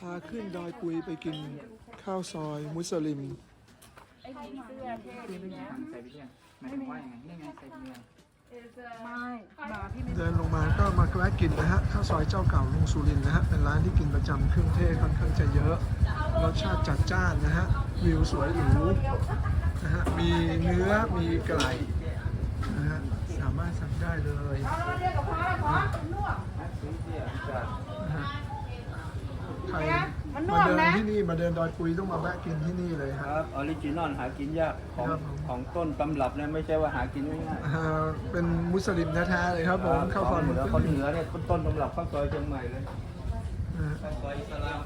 พาขึ้นดอยปุยไปกินข้าวซอยมุสลิม ไอ้ผีเสื้อเท่ดีนะใส่ไปเรื่อยหมายถึงว่ายังไงนี่ไงใส่ไปเรื่อยไม่หมาพี่ไม่เดินลงมาก็มาแวะกินนะฮะข้าวซอยเจ้าเก่าลุงสุรินนะฮะเป็นร้านที่กินประจำเครื่องเทศค่อนข้างจะเยอะรสชาติจัดจ้านนะฮะวิวสวยหรูนะฮะมีเนื้อมีไก่นะฮะสามารถสั่งได้เลย มาเดินที่นี่มาเดินดอยปุยต้องมาแวะกินที่นี่เลยคฮะรับออริจินอลหากินยากของครับผม ของต้นตำรับเนี่ยไม่ใช่ว่าหากินง่ายอ่าเป็นมุสลิมแท้ๆเลยครับๆผมข้าวซอยเหมุนือสคนลิมเหนือเนี่ยต้นตำรับข้าวซอยเชียงใหม่เลยนะฮะข้าวซอยอิสลาม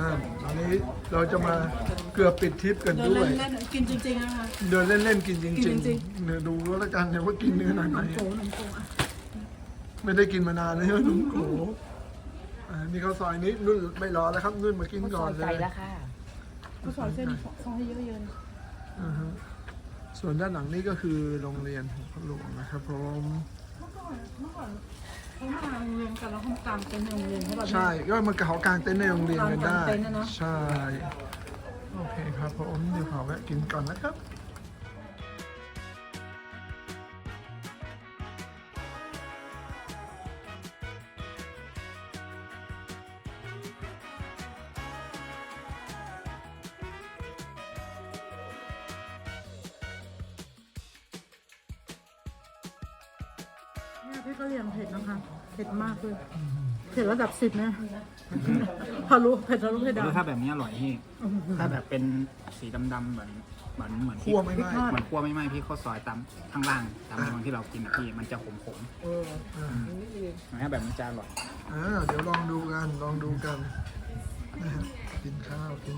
อ่าตอนนี้เราจะมาเกือบปิดทริปกันเดินด้วย เล่นๆกินจริงๆนะคะ เดินเล่นๆกินจกิรินงจริง ๆเนื้อดูแล้วกันเนี่ยว่ากินเนื้อหนังไหนโกนมโกอะ ไม่ได้กินมานานเลยนุ่มโกอ่านี่ข้าวซอยนี้นุ่นไม่รอแล้วครับ นุ่นมากินก่อนเลยใจแล้วค่ะก็สอนเส้นซอยให้เยอะเยินอ่าฮะส่วนด้านหลังนี่ก็คือโรงเรียนของพระหลวงนะครับผมเมื่อก่อนเมื่อก่อนเขามาโรงเรียนกันแล้วเขากางเต็นท์ในโรงเรียนเขาแบบใช่ก็มาเกากลางเต็นท์ในโรงเรียนกันได้ กางเต็นท์นะเนอะ ใช่ โอเคครับผมเดี๋ยวขอแวะกินก่อนนะครับ พี่ก็เรียนเผ็ดนะคะ เผ็ดมากเลย เผ็ดระดับสิบนะพอรู้เผ็ดทะลุเพดาดูนถ้าแบบนี้อร่อยพี่ถ้าแบบเป็นสีดำๆเหมือนเหมือนเหมือนคั่วไม่ไหม้ เหมือนคั่วไม่ไหม้พี่ข้าวซอยตามข้างล่างตามที่เรากินอะพี่มันจะขมเอออ่าๆถ้าแบบมันจะอร่อยอ่าเดี๋ยวลองดูกัน ลองดูกันนะฮะกินข้าวกิน